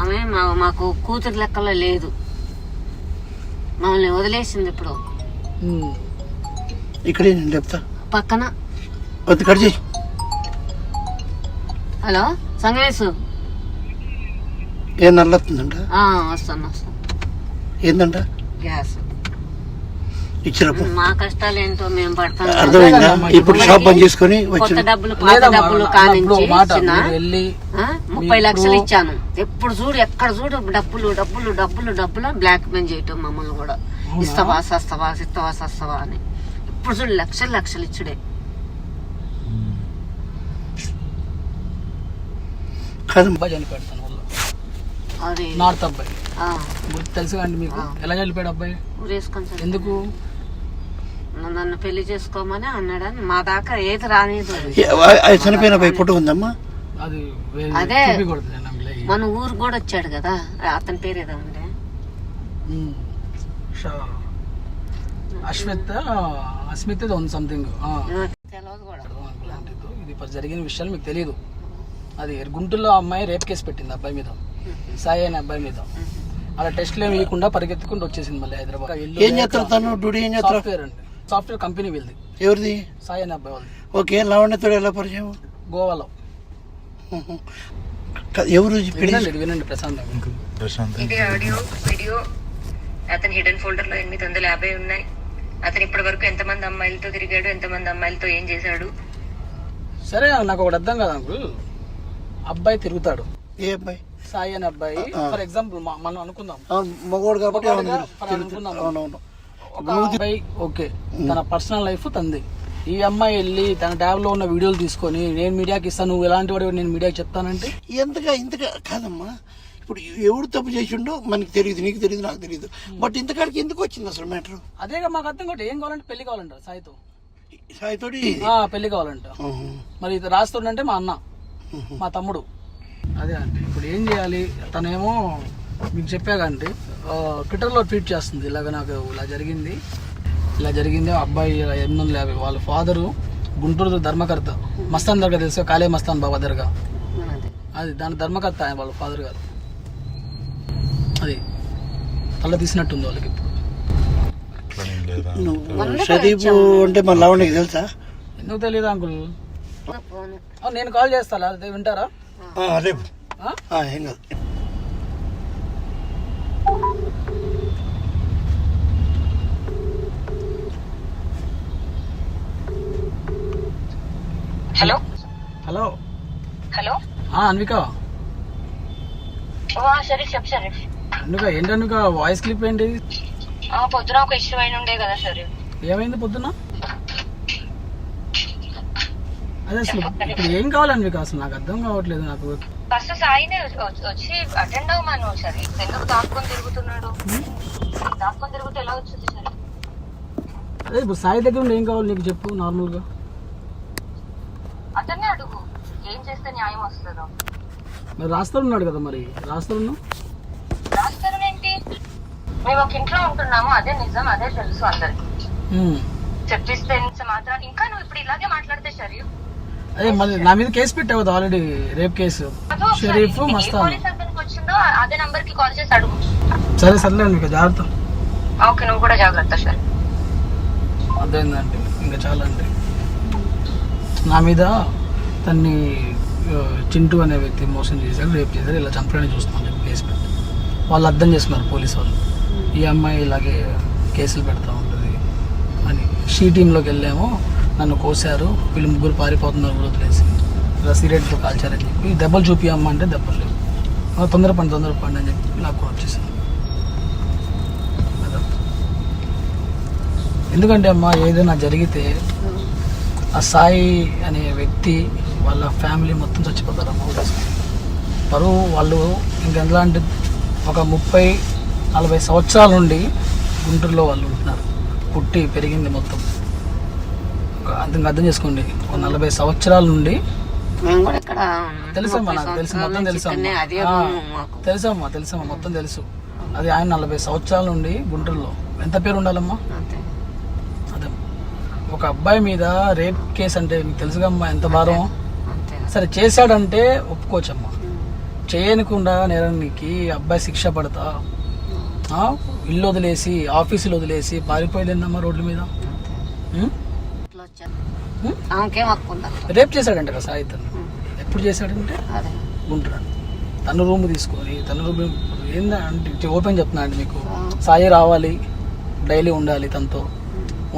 ఆమె మా మాకు కూతురు లెక్కలో లేదు. మమ్మల్ని వదిలేసింది ఇప్పుడు. ఇక్కడే నేను చెప్తా పక్కన. వద్దు కట్ చేయి. హలో సంగమేశు. ఏం నల్లతుందంట ఆ, వస్తాను వస్తాను. ఏందంట? గ్యాస్. ఇచ్చినప్పు. మా కష్టాలు ఏంటో మేము పడతాం. అర్థమైందా? ఇప్పుడు షాప్ బంద్ చేసుకొని వచ్చిన డబ్బులు పాత డబ్బులు కానించి వెళ్ళి ముప్పై లక్షలు ఇచ్చాను. ఎప్పుడు చూడు ఎక్కడ చూడు డబ్బులు డబ్బులు డబ్బులు డబ్బులు బ్లాక్ మెయిల్ చేయటం మమ్మల్ని కూడా. ఇస్తావా సస్తావా ఇస్తావా సస్తావా అని. ఇప్పుడు చూడు లక్షలు లక్షలు ఇచ్చుడే. నార్త్ అబ్బాయి. తెలుసు కండి మీకు? ఎలా చనిపోయాడు అబ్బాయి. ఎందుకు? నన్ను పెళ్ళి చేసుకోమని అన్నాడని మా దాకా ఏది రానిది చనిపోయిన పోయి ఫోటో ఉందమ్మా? అది వేరే అదే. మన ఊరు కూడా వచ్చాడు కదా అతని పేరు ఏదో ఉండే అశ్విత్ అస్మిత్ ఏదో ఉంది సంథింగ్ ఇది ఇప్పుడు జరిగిన విషయాలు మీకు తెలియదు అది గుంటూరులో అమ్మాయి రేప్ కేసు పెట్టింది అబ్బాయి మీద. సాయి అనే అబ్బాయి మీద. అలా టెస్ట్లు ఏమి ఇవ్వకుండా పరిగెత్తుకుంటూ వచ్చేసింది మళ్ళీ హైదరాబాద్. ఏం చేస్తారు తను? డ్యూటీ ఏం చేస్తారు? సాఫ్ట్వేర్ అండి. సాఫ్ట్వేర్ కంపెనీ వెళ్ళింది. ఎవరిది? సాయి అనే అబ్బాయి వాళ్ళది. ఓకే లావణ్యతో ఎలా పరిచయం? గోవాలో. ఎవరు వినండి వినండి ప్రశాంత్ ప్రశాంత్ ఇది ఆడియో వీడియో అతని హిడెన్ ఫోల్డర్లో ఎనిమిది వందల యాభై ఉన్నాయి. అతను ఇప్పటి వరకు ఎంతమంది అమ్మాయిలతో తిరిగాడు ఎంతమంది అమ్మాయిలతో ఏం చేశాడు? సరే నాకు ఒకటి అర్థం కదా అంకుల్. అబ్బాయి తిరుగుతాడు. ఏ అబ్బాయి? సాయి అనే అబ్బాయి. ఫర్ ఎగ్జాంపుల్ మనం అనుకుందాం. మగవాడు కాబట్టి అనుకుందాం. అవునవును. ఒక అబ్బాయి ఓకే తన పర్సనల్ లైఫ్ తంది ఈ అమ్మాయి వెళ్ళి తన ట్యాబ్లో ఉన్న వీడియోలు తీసుకొని నేను మీడియాకి ఇస్తాను నువ్వు ఎలాంటి వాడు నేను మీడియాకి చెప్తానంటే? ఎంతగా ఇంతగా కాదమ్మా. ఇప్పుడు ఎవడు తప్పు చేసిండో మనకి తెలియదు నీకు తెలియదు నాకు తెలియదు బట్ ఇంతకాడికి ఎందుకు వచ్చింది అసలు మ్యాటర్ అదేగా మాకు అర్థం కూడా ఏం కావాలంటే పెళ్ళి కావాలంటారు సాయితో. సాయితోటి? ఆ, పెళ్ళి కావాలంట. ఆహా. మరి ఇది రాస్తుండంటే మా అన్న మా తమ్ముడు. అదే అంటే ఇప్పుడు ఏం చేయాలి? తనేమో మీకు చెప్పాకంటే ట్విట్టర్లో ట్వీట్ చేస్తుంది ఇలాగ నాకు ఇలా జరిగింది. ఇలా జరిగింది. ఆ అబ్బాయి ఇలా ఎనిమిది వందల యాభై వాళ్ళ ఫాదరు గుంటూరు ధర్మకర్త. మస్తాన్ దర్గా తెలుసు కాళే మస్తాన్ బాబా దర్గా. అది దాని ధర్మకర్త ఆయన వాళ్ళ ఫాదర్ గారు అది తల తీసినట్టుంది వాళ్ళకి ఇప్పుడు. షరీఫ్ అంటే మన తెలుసా? ఎందుకు తెలియదు అంకుల్? నేను కాల్ చేస్తా అదే వింటారా? ఆ, రేపు. ఆ? ఆ, ఏం కాదు. హలో? హలో. హలో? ఆ, అన్విక. సరే చెప్పు సరే. అన్విక ఏంటి అన్విక? వాయిస్ క్లిప్ ఏంటి పొద్దున ఒక ఇష్యూ అయిన ఉండే కదా సరే. ఏమైంది పొద్దున్న అదే అసలు ఇప్పుడు ఏం కావాలి అన్విక? అసలు నాకు అర్థం కావట్లేదు నాకు. ఫస్ట్ సాయిని వచ్చి- అటెండ్ అవ్వమాను సరే. ఎందుకు దాక్కొని తిరుగుతున్నాడు? దాక్కొని తిరుగుతూ ఎలా వచ్చింది సరే? అదే ఇప్పుడు సాయి దగ్గర ఏం కావాలి నీకు చెప్పు నార్మల్గా. అతన్నే అడుగు. ఏం చేస్తే న్యాయం వస్తుందో. మరి రాస్తారు ఉన్నాడు కదా మరి. రాస్తారు రాస్తారు ఏంటి? మేము ఒక ఇంట్లో ఉంటున్నాము అదే నిజం అదే తెలుసు అందరికి. చెప్పిస్తే మాత్రం ఇంకా నువ్వు ఇప్పుడు ఇలాగే మాట్లాడితే సరే అదే మరి నా మీద కేసు పెట్టావు కదా ఆల్రెడీ రేప్ కేసు. షరీఫ్ వచ్చిందో అదే నంబర్కి కాల్ చేసి అడుగు. సరే సర్లే అన్విక జాగ్రత్త. ఓకే నువ్వు కూడా జాగ్రత్త సరే అర్థమైందండి ఇంకా చాలా అండి. నా మీద తన్ని చింటూ అనే వ్యక్తి మోసం చేశారు రేపు చేశారు ఇలా చంపడానికి చూస్తున్నాను చెప్పి కేసు పెట్టి. వాళ్ళు అర్థం చేసుకున్నారు పోలీస్ వాళ్ళు. ఈ అమ్మాయి ఇలాగే కేసులు పెడతా ఉంటుంది అని. షీ టీంలోకి వెళ్ళాము నన్ను కోసారు వీళ్ళు ముగ్గురు పారిపోతున్నారు కూడా వదిలేసి. ఇలా సిగరెట్తో కాల్చారని చెప్పి. దెబ్బలు చూపి అమ్మ అంటే దెబ్బలు లేవు. తొందర పని తొందర అని చెప్పి నాకు వచ్చేసాను ఎందుకంటే అమ్మా ఏదైనా జరిగితే ఆ సాయి అనే వ్యక్తి వాళ్ళ ఫ్యామిలీ మొత్తం చచ్చిపోతారు. పరువు వాళ్ళు ఇంకెంతలా అంటే ఒక ముప్పై నలభై సంవత్సరాల నుండి గుంటూరులో వాళ్ళు ఉంటున్నారు. పుట్టి పెరిగింది మొత్తం. ఇంకా అర్థం చేసుకోండి. ఒక నలభై సంవత్సరాల నుండి తెలుసమ్మా నాకు తెలుసు మొత్తం తెలుసమ్మా. తెలుసమ్మా తెలుసమ్మా మొత్తం తెలుసు. అది ఆయన నలభై సంవత్సరాల నుండి గుంటూరులో. ఎంత పేరు ఉండాలమ్మా? ఒక అబ్బాయి మీద రేప్ కేసు అంటే మీకు తెలుసుగా అమ్మా ఎంత భారం? సరే చేశాడంటే ఒప్పుకోవచ్చమ్మా. చేయనికుండా నేరానికి అబ్బాయి శిక్ష పడతా? ఇల్లు వదిలేసి ఆఫీసులు వదిలేసి పారిపోయలేదమ్మా రోడ్ల మీద? రేప్ చేశాడంట కదా సాయి తను ఎప్పుడు చేశాడంటే? గుంటున్నాడు తన రూమ్ తీసుకొని తన రూమ్ ఏంటంటే ఓపెన్ చెప్తున్నా అండి మీకు. సాయి రావాలి డైలీ ఉండాలి తనతో.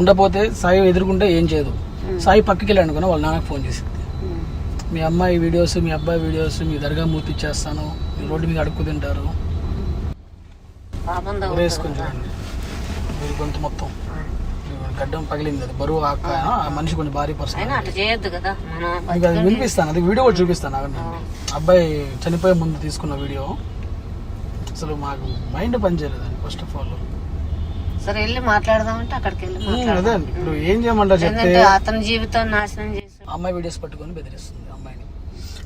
ఉండపోతే సాయి ఎదుర్కొంటే ఏం చేయదు. సాయి పక్కకి వెళ్ళి అనుకున్నా వాళ్ళ నాన్నకు ఫోన్ చేసింది. మీ అమ్మాయి వీడియోస్ మీ అబ్బాయి వీడియోస్ మీ దర్గా మూర్తి ఇచ్చేస్తాను. మీ రోడ్డు మీద అడుక్కు తింటారు. వేసుకొని చూడండి. వీడి గొంతు మొత్తం. గడ్డం పగిలింది. అది బరువు ఆక ఆ మనిషి కొంచెం భారీ పర్సన్. అది వినిపిస్తాను. అది వీడియో కూడా చూపిస్తాను ఆగండి. అబ్బాయి చనిపోయే ముందు తీసుకున్న వీడియో. అసలు మాకు మైండ్ పనిచేయలేదండి ఫస్ట్ ఆఫ్ ఆల్ సరే వెళ్ళి మాట్లాడదామంటే అక్కడికి వెళ్ళి అదే మాట్లాడదాం. అండి ఇప్పుడు ఏం చేయమంటారు చెప్తే అతని జీవితం నాశనం చేసి అమ్మాయి వీడియోస్ పట్టుకొని బెదిరిస్తుంది అమ్మాయిని.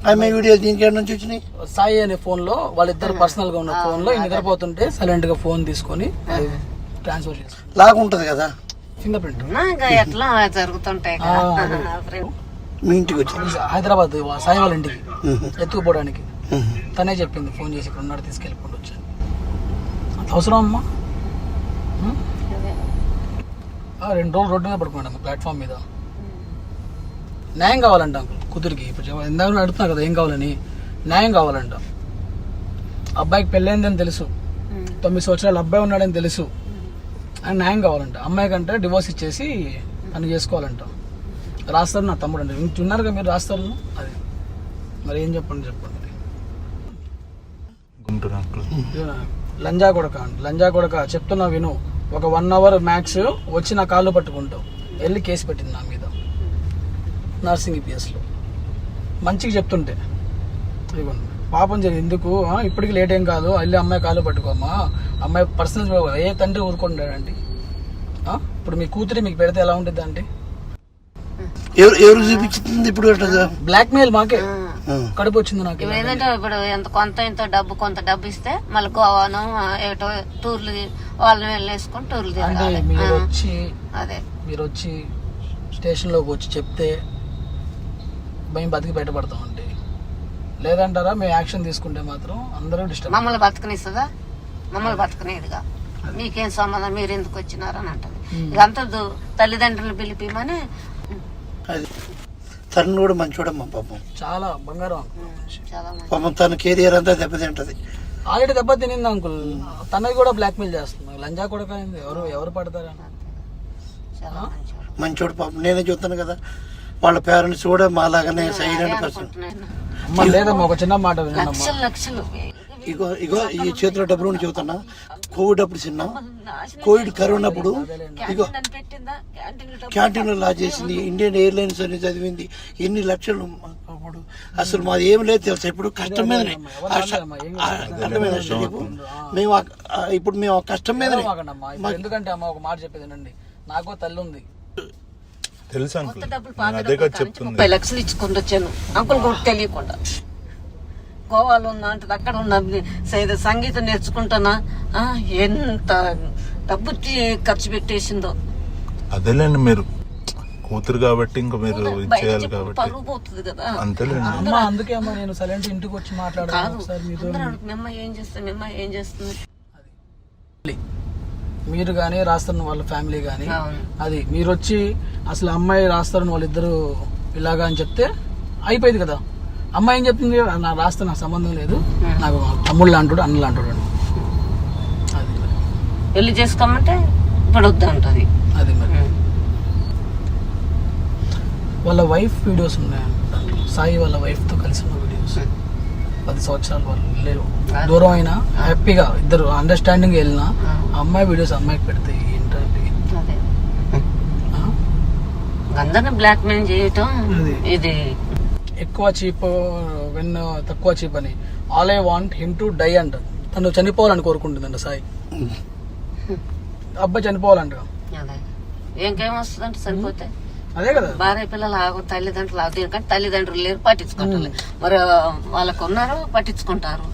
ఆమె వీడియో దీనికి ఏడు నుంచి వచ్చినాయి? సాయి అనే ఫోన్లో వాళ్ళిద్దరు పర్సనల్గా ఉన్న ఫోన్లో నిద్రపోతుంటే సైలెంట్గా ఫోన్ తీసుకొని ట్రాన్స్ఫర్ చేస్తుంది లాగుంటది కదా? ఫింగర్ ప్రింట్ ఇంకా ఎట్లా జరుగుతుంటాయి ఆ, కదా? ఫ్రెండ్ మీ ఇంటికి వచ్చి హైదరాబాద్ వా- సాయి వాళ్ళ ఇంటికి. ఎత్తుకుపోవడానికి. తనే చెప్పింది ఫోన్ చేసి ఇక్కడ ఉన్నాడు తీసుకెళ్ళిపోండి వచ్చాను అంత అవసరం అమ్మా? రెండు రోజులు రోడ్డు మీద పడుకున్నాడు ప్లాట్ఫామ్ మీద. న్యాయం కావాలంట అంకుల్ కూతురికి. ఇప్పుడు ఇందాక నేను అడుగుతున్నా కదా ఏం కావాలని. న్యాయం కావాలంట. అబ్బాయికి పెళ్ళైందని తెలుసు. తొమ్మిది సంవత్సరాలు అబ్బాయి ఉన్నాడని తెలుసు. ఆయన న్యాయం కావాలంట. అమ్మాయి కంటే డివోర్స్ ఇచ్చేసి తను చేసుకోవాలంట. రాస్తారు నా తమ్ముడు అంటే. ఇంక ఉన్నారుగా మీరు రాస్తారు? అది. మరి ఏం చెప్పండి చెప్పండి. గుంటూరు అంకుల్. లంజా కొడక లంజా కొడక చెప్తున్నా విను. ఒక వన్ అవర్ మ్యాక్స్ వచ్చి నా కాళ్ళు పట్టుకుంటావు. వెళ్ళి కేసు పెట్టింది నా మీద. నర్సింగ్ ఈపీఎస్లో మంచిగా చెప్తుంటే. ఇదిగోండి పాపం జరిగింది ఎందుకు? ఇప్పటికి లేట్ ఏం కాదు. వెళ్ళి అమ్మాయి కాళ్ళు పట్టుకోమ్మా. అమ్మాయి పర్సనల్ ఏ తండ్రి ఊరుకుంటాడండి? ఇప్పుడు మీ కూతురి మీకు పెడితే ఎలా ఉంటుంది అంటే ఎవరు చూపించింది ఇప్పుడు అట్లా? బ్లాక్ మెయిల్ మాకే. కడుపు వచ్చింది నాకు. ఇప్పుడు ఏంటంటే ఇప్పుడు ఎంత కొంత ఇంత డబ్బు కొంత డబ్బు ఇస్తే మళ్ళీ గోవాను ఏటో టూర్లు వాళ్ళని వెళ్ళేసుకొని టూర్లు అంటే తిరగాలి. మీరు ఆ, వచ్చి అదే. మీరు వచ్చి స్టేషన్లోకి వచ్చి చెప్తే మేము బతికి బయటపడతామండి. లేదంటారా? మేము యాక్షన్ తీసుకుంటే మాత్రం అందరూ డిస్టర్బ్ మమ్మల్ని బతకనిస్తుందా? మమ్మల్ని బతకనేదిగా మీకేం సంబంధం? మీరు ఎందుకు వచ్చినారని అంటది. ఇదంతా దు- తల్లిదండ్రులు పిలిపిమని అది. తను కూడా మంచోడమ్మా పాపం. చాలా బంగారం పాపం తన కెరియర్ అంతా దెబ్బతింటది. ఆల్రెడీ దెబ్బ తినింది అంకుల్. తనది కూడా బ్లాక్మెయిల్ చేస్తుంది లంజా కూడా కాయింది ఎవరు ఎవరు పడతారా చాలా మంచివాడు. మంచోడు. పాపం. నేనే చూస్తాను కదా వాళ్ళ పేరెంట్స్ కూడా మాలాగానే సైలెంట్ పర్సన్. అమ్మ లేదమ్మా ఒక చిన్న మాట వినండి లక్షలు లక్షలు. ఇగో ఇగో ఈ చేతిలో డబ్బులు ఉండి చెబుతున్నా. కోవిడ్ అప్పుడు చిన్న. కోవిడ్ కరోనా అప్పుడు ఇగో క్యాంటీన్లో లా చేసింది. ఇండియన్ ఎయిర్లైన్స్ అని చదివింది. ఎన్ని లక్షలు అప్పుడు. అసలు మాది ఏం లేదు తెలుసా? ఇప్పుడు కష్టం మీదనే. అర్థమైందా నీకు? మేము ఇప్పుడు మేము ఆ కష్టం మీదనే. ఎందుకంటే అమ్మ ఒక మాట చెప్పేది వినండి. నాకు తల్లి ఉంది తెలుసు అంకుల్? అదే చెప్తుంది ముప్పై లక్షలు ఇచ్చుకుంటూ వచ్చాను అంకుల్ కూడా తెలియకుండా. గోవాలో ఉన్నా అంటే అక్కడ ఉన్న సైద సంగీతం నేర్చుకుంటానా? ఆ, ఎంత డబ్బు ఖర్చు పెట్టేసిందో. అదేలేండి మీరు. కూతురు కాబట్టి ఇంకా మీరు చెప్పు, కాబట్టి. పరువు పోతుంది కదా. అంతేలేండి. అమ్మ అందుకే అమ్మ నేను సైలెంట్ ఇంటికి వచ్చి మాట్లాడాను ఏం చేస్తుంది ఏం చేస్తుంది? మీరు కానీ రాస్తున్న వాళ్ళ ఫ్యామిలీ కానీ. అది. మీరు వచ్చి అసలు అమ్మాయి రాస్తారని వాళ్ళిద్దరు ఇలాగా అని చెప్తే అయిపోయింది కదా. అమ్మాయి ఏం చెప్తుంది? నా రాస్తే నాకు సంబంధం లేదు. నాకు తమ్ముళ్ళు అంటాడు అన్నలు అంటాడు. అది. పెళ్ళి చేసుకోమంటే ఇప్పుడు వద్దు అంటది. అది మరి. వాళ్ళ వైఫ్ వీడియోస్ ఉన్నాయంట సాయి వాళ్ళ wife తో కలిసి ఉన్న వీడియోస్. పది సంవత్సరాలు వాళ్ళు లేరు దూరం అయినా హ్యాపీగా ఇద్దరు అండర్స్టాండింగ్ వెళ్ళినా అమ్మాయి వీడియోస్ అమ్మాయికి పెడితే ఏంటంటే? అందరిని బ్లాక్ మెయిల్ చేయటం. ఇది ఎక్కువ చీప్ వెన్ తక్కువ చీప్ అని. All I want him to die అంట తను చనిపోవాలని కోరుకుంటుందంట సాయి. అబ్బాయి చనిపోవాలంట. అదే. ఇంకేం వస్తుందంటే సరిపోతే? అదే కదా. భార్య పిల్లలు ఆగు తల్లిదండ్రులు ఆగు ఎందుకంటే తల్లిదండ్రులు లేరు పట్టించుకుంటారు మరి వాళ్ళకు ఉన్నారు పట్టించుకుంటారు.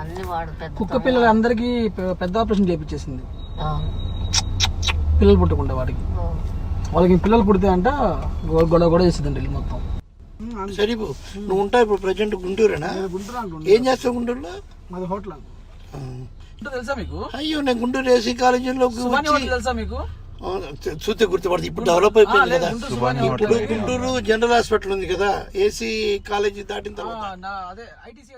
అన్ని వాడు కుక్క పిల్లలు అందరికీ పెద్ద ఆపరేషన్ చేపించేసింది. పిల్లలు పుట్టకుండా వాడికి. వాళ్ళకి పిల్లలు పుడితే అంట గొడవ గొడవ చేస్తుందండి వీళ్ళు మొత్తం. షరీఫ్ నువ్వు ఉంటావు ఇప్పుడు ప్రజెంట్ గుంటూరేనా? గుంటూరు ఏం చేస్తావు గుంటూరులో? మాది హోటల్ తెలుసా మీకు? అయ్యో నేను గుంటూరు ఏసీ కాలేజీలో తెలుసా మీకు? చూస్తే గుర్తుపడుతుంది ఇప్పుడు డెవలప్ అయిపోయింది కదా. ఇప్పుడు గుంటూరు జనరల్ హాస్పిటల్ ఉంది కదా ఏసీ కాలేజీ దాటిన తర్వాత. నా అదే ఐటీసీ